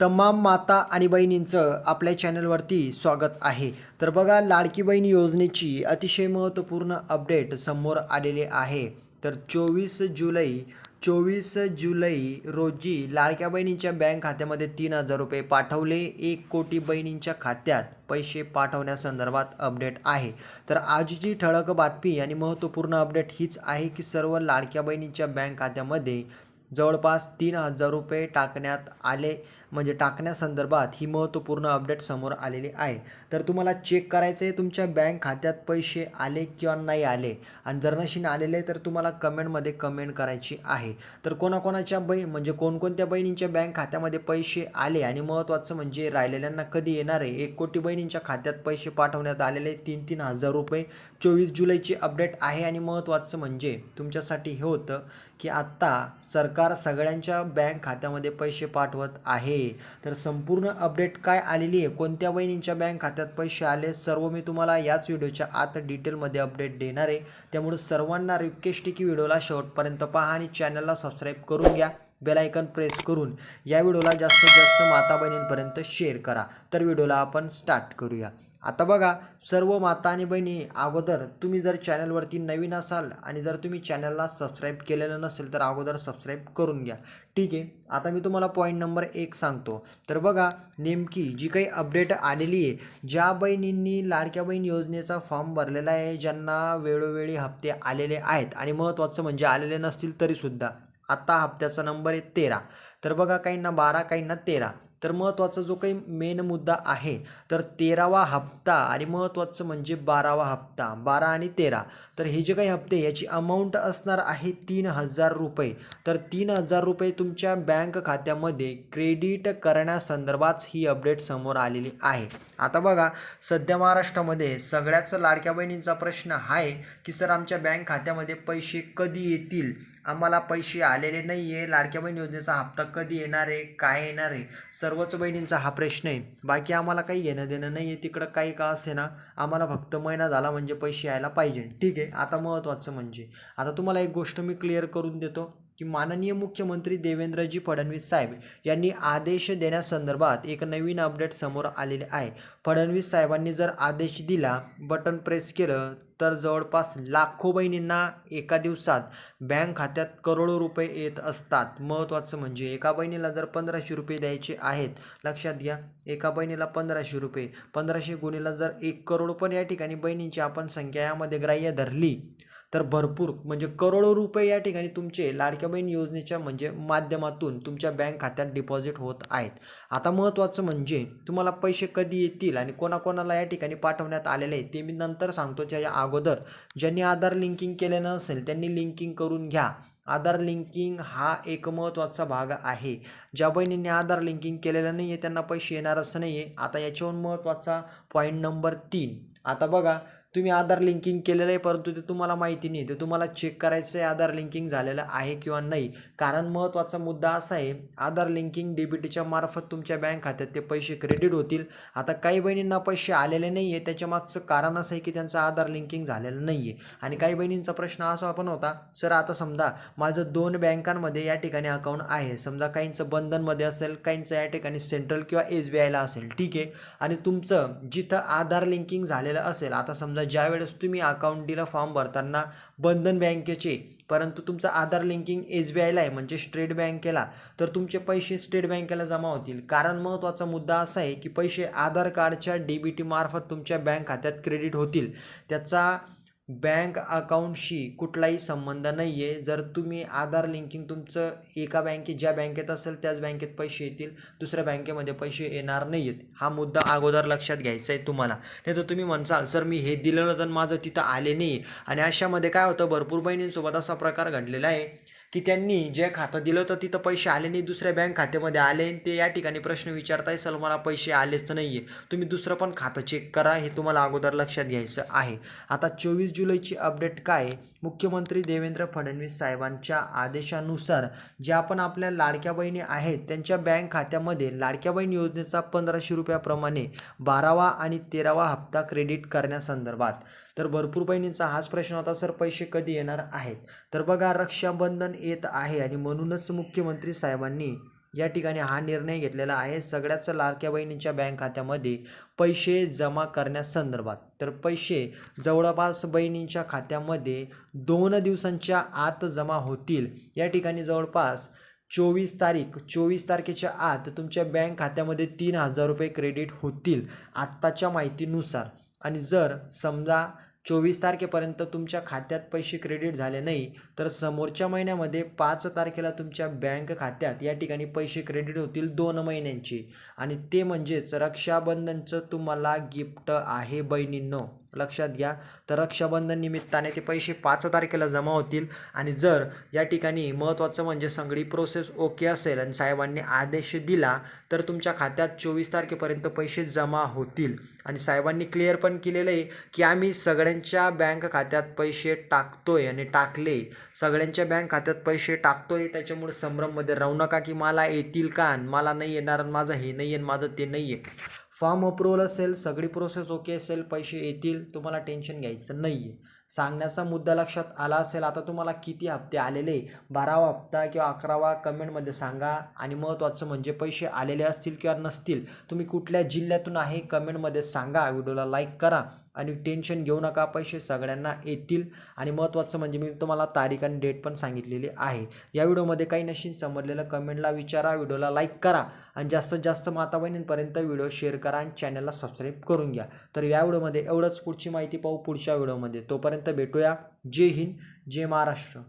तमाम माता आणि बहिणींचं आपल्या चॅनलवरती स्वागत आहे. तर बघा लाडकी बहीण योजनेची अतिशय महत्त्वपूर्ण अपडेट समोर आलेली आहे. तर चोवीस जुलै चोवीस जुलै रोजी लाडक्या बहिणींच्या बँक खात्यामध्ये तीन हजार रुपये पाठवले. एक कोटी बहिणींच्या खात्यात पैसे पाठवण्यासंदर्भात अपडेट आहे. तर आजची ठळक बातमी आणि महत्त्वपूर्ण अपडेट हीच आहे की सर्व लाडक्या बहिणींच्या बँक खात्यामध्ये जवळपास तीन हजार रुपये टाकण्यात आले. म्हणजे टाकण्यासंदर्भात ही महत्त्वपूर्ण अपडेट समोर आलेली आहे. तर तुम्हाला चेक करायचं आहे तुमच्या बँक खात्यात पैसे आले किंवा नाही आले? आणि जर नशीन आलेले तर तुम्हाला कमेंटमध्ये कमेंट करायची आहे. तर कोणाकोणाच्या बहीण म्हणजे कोणकोणत्या बहिणींच्या बँक खात्यामध्ये पैसे आले आणि महत्त्वाचं म्हणजे राहिलेल्यांना कधी येणार आहे? एक कोटी बहिणींच्या खात्यात पैसे पाठवण्यात आलेले तीन तीन हजार रुपये. चोवीस जुलैची अपडेट आहे आणि महत्त्वाचं म्हणजे तुमच्यासाठी हे होतं की आत्ता सरकार सगळ्यांच्या बँक खात्यामध्ये पैसे पाठवत आहे. तर संपूर्ण अपडेट काय आलेली आहे? कोणत्या बहिणींच्या बँक खात्यात पैसे आले? सर्व मी तुम्हाला याच व्हिडिओच्या आत डिटेलमध्ये अपडेट देणार आहे. त्यामुळे सर्वांना रिक्वेस्ट आहे की व्हिडिओला शेवटपर्यंत पहा आणि चॅनलला सबस्क्राईब करून घ्या. बेलायकन प्रेस करून या व्हिडिओला जास्तीत जास्त माता बहिणींपर्यंत शेअर करा. तर व्हिडिओला आपण स्टार्ट करूया. आता बघा सर्व माता आणि बहिणी अगोदर तुम्ही जर चॅनलवरती नवीन असाल आणि जर तुम्ही चॅनलला सबस्क्राईब केलेलं नसेल तर अगोदर सबस्क्राईब करून घ्या. ठीक आहे? आता मी तुम्हाला पॉईंट नंबर एक सांगतो. तर बघा नेमकी जी काही अपडेट आलेली आहे ज्या बहिणींनी लाडक्या बहीण योजनेचा फॉर्म भरलेला आहे ज्यांना वेळोवेळी हप्ते आलेले आहेत आणि महत्त्वाचं म्हणजे आलेले नसतील तरीसुद्धा. आत्ता हप्त्याचा नंबर आहे तेरा. तर बघा काहींना बारा काहींना तेरा. तर महत्त्वाचा जो काही मेन मुद्दा आहे तर तेरावा हप्ता आणि महत्त्वाचं म्हणजे बारावा हप्ता बारा आणि तेरा. तर हे जे काही हप्ते याची अमाऊंट असणार आहे तीन हजार रुपये. तर तीन हजार रुपये तुमच्या बँक खात्यामध्ये क्रेडिट करण्यासंदर्भात ही अपडेट समोर आलेली आहे. आता बघा सध्या महाराष्ट्रामध्ये सगळ्याच लाडक्या बहिणींचा प्रश्न आहे की सर आमच्या बँक खात्यामध्ये पैसे कधी येतील? आम्हाला पैसे आलेले नाही आहे लाडक्या बहीण योजनेचा हप्ता कधी येणार आहे? काय येणार आहे? सर्वच बहिणींचा हा प्रश्न आहे. बाकी आम्हाला काही घेणं देणं नाही आहे तिकडं काही का असे ना. आम्हाला फक्त महिना झाला म्हणजे पैसे यायला पाहिजे. ठीक आहे. आता महत्त्वाचं म्हणजे. आता तुम्हाला एक गोष्ट मी क्लिअर करून देतो. की माननीय मुख्यमंत्री देवेंद्रजी फडणवीस साहेब यांनी आदेश देण्यासंदर्भात एक नवीन अपडेट समोर आलेले आहे. फडणवीस साहेबांनी जर आदेश दिला बटन प्रेस केलं तर जवळपास लाखो बहिणींना एका दिवसात बँक खात्यात करोडो रुपये येत असतात. महत्त्वाचं म्हणजे एका बहिणीला जर पंधराशे रुपये द्यायचे आहेत लक्षात घ्या एका बहिणीला पंधराशे रुपये पंधराशे गुणीला जर एक करोड पण या ठिकाणी बहिणींची आपण संख्या यामध्ये ग्राह्य धरली तर भरपूर म्हणजे करोडो रुपये या ठिकाणी तुमचे लाडक्या बहीण योजनेच्या म्हणजे माध्यमातून तुमच्या बँक खात्यात डिपॉझिट होत आहेत. आता महत्त्वाचं म्हणजे तुम्हाला पैसे कधी येतील आणि कोणाकोणाला या ठिकाणी पाठवण्यात आलेले आहे ते मी नंतर सांगतो. त्याच्या अगोदर ज्यांनी आधार लिंकिंग केलेलं नसेल त्यांनी लिंकिंग करून घ्या. आधार लिंकिंग हा एक महत्त्वाचा भाग आहे. ज्या बहिणींनी आधार लिंकिंग केलेलं नाही आहे त्यांना पैसे येणार असं नाही आहे आता याच्याहून महत्त्वाचा पॉईंट नंबर तीन. आता बघा तुम्ही आधार लिंकिंग केलेलं आहे परंतु ते तुम्हाला माहिती नाही. ते तुम्हाला चेक करायचं आहे आधार लिंकिंग झालेलं आहे किंवा नाही. कारण महत्त्वाचा मुद्दा असा आहे आधार लिंकिंग डीबीटीच्या मार्फत तुमच्या बँक खात्यात ते पैसे क्रेडिट होतील. आता काही बहिणींना पैसे आलेले नाही आहे त्याच्यामागचं कारण असं आहे की त्यांचं आधार लिंकिंग झालेलं नाही आहे आणि काही बहिणींचा प्रश्न असा पण होता सर आता समजा माझं दोन बँकांमध्ये या ठिकाणी अकाउंट आहे. समजा काहींचं बंधनमध्ये असेल काहींचं या ठिकाणी सेंट्रल किंवा एस बी आयला असेल. ठीक आहे. आणि तुमचं जिथं आधार लिंकिंग झालेलं असेल आता समजा ज्या वेळेस तुम्ही अकाउंटीला फॉर्म भरताना बंधन बँकेचे परंतु तुमचं आधार लिंकिंग एस बी आयला आहे म्हणजे स्टेट बँकेला तर तुमचे पैसे स्टेट बँकेला जमा होतील. कारण महत्त्वाचा मुद्दा असा आहे की पैसे आधार कार्डच्या डी बी टी मार्फत तुमच्या बँक खात्यात क्रेडिट होतील. त्याचा बँक अकाउंटशी कुठलाही संबंध नाही आहे जर तुम्ही आधार लिंकिंग तुमचं एका बँकेत ज्या बँकेत असेल त्याच बँकेत पैसे येतील. दुसऱ्या बँकेमध्ये पैसे येणार नाही आहेत हा मुद्दा अगोदर लक्षात घ्यायचा आहे तुम्हाला. नाही तर तुम्ही म्हणसाल सर मी हे दिलेलं तर माझं तिथं आले नाही आणि अशामध्ये काय होतं? भरपूर बहिणींसोबत असा प्रकार घडलेला आहे. की त्यांनी जे खातं दिलं होतं तिथं पैसे आले नाही दुसऱ्या बँक खात्यामध्ये आले आणि ते या ठिकाणी प्रश्न विचारताय सर मला पैसे आलेच तर नाही आहे तुम्ही दुसरं पण खातं चेक करा हे तुम्हाला अगोदर लक्षात घ्यायचं आहे. आता चोवीस जुलैची अपडेट काय? मुख्यमंत्री देवेंद्र फडणवीस साहेबांच्या आदेशानुसार ज्या पण आपल्या लाडक्या बहिणी आहेत त्यांच्या बँक खात्यामध्ये लाडक्या बहीण योजनेचा पंधराशे रुपयाप्रमाणे बारावा आणि तेरावा हप्ता क्रेडिट करण्यासंदर्भात. तर भरपूर बहिणींचा हाच प्रश्न होता सर पैसे कधी येणार आहेत? तर बघा रक्षाबंधन येत आहे आणि म्हणूनच मुख्यमंत्री साहेबांनी या ठिकाणी हा निर्णय घेतलेला आहे. सगळ्याच लाडक्या बहिणींच्या बँक खात्यामध्ये पैसे जमा करण्यासंदर्भात. तर पैसे जवळपास बहिणींच्या खात्यामध्ये दोन दिवसांच्या आत जमा होतील. या ठिकाणी जवळपास चोवीस तारीख चोवीस तारखेच्या आत तुमच्या बँक खात्यामध्ये तीन हजार रुपये क्रेडिट होतील आत्ताच्या माहितीनुसार. आणि जर समजा चोवीस तारखेपर्यंत तुमच्या खात्यात पैसे क्रेडिट झाले नाही तर समोरच्या महिन्यामध्ये पाच तारखेला तुमच्या बँक खात्यात या ठिकाणी पैसे क्रेडिट होतील दोन महिन्यांचे. आणि ते म्हणजेच रक्षाबंधनचं तुम्हाला गिफ्ट आहे बहिणींनो. लक्षात घ्या. तर रक्षाबंधन निमित्ताने ते पैसे पाच तारखेला जमा होतील. आणि जर या ठिकाणी महत्त्वाचं म्हणजे सगळी प्रोसेस ओके असेल आणि साहेबांनी आदेश दिला तर तुमच्या खात्यात चोवीस तारखेपर्यंत पैसे जमा होतील. आणि साहेबांनी क्लिअर पण केलेलं आहे की आम्ही सगळ्यांच्या बँक खात्यात पैसे टाकतोय आणि टाकले. सगळ्यांच्या बँक खात्यात पैसे टाकतोय. त्याच्यामुळे संभ्रममध्ये राहू नका की मला येतील का? आणि मला नाही येणार आणि माझं हे नाही आहे माझं ते नाही आहे. फॉर्म अप्रूवल असेल सगळी प्रोसेस ओके असेल पैसे येतील तुम्हाला टेन्शन घ्यायचं नाही आहे सांगण्याचा मुद्दा लक्षात आला असेल आता तुम्हाला किती हप्ते आलेले? बारावा हप्ता किंवा अकरावा कमेंटमध्ये सांगा. आणि महत्त्वाचं म्हणजे पैसे आलेले असतील किंवा नसतील तुम्ही कुठल्या जिल्ह्यातून आहे कमेंटमध्ये सांगा. व्हिडिओला लाईक करा. आणि टेन्शन घेऊ नका पैसे सगळ्यांना येतील. आणि महत्त्वाचं म्हणजे मी तुम्हाला तारीख आणि डेट पण सांगितलेली आहे. या व्हिडिओमध्ये काही नशीन समजलेलं कमेंटला विचारा व्हिडिओला लाईक करा. आणि जास्तीत जास्त माता बहिणींपर्यंत व्हिडिओ शेअर करा आणि चॅनलला सबस्क्राईब करून घ्या. तर या व्हिडिओमध्ये एवढंच. पुढची माहिती पाहू पुढच्या व्हिडिओमध्ये. तोपर्यंत भेटूया. जय हिंद जय महाराष्ट्र.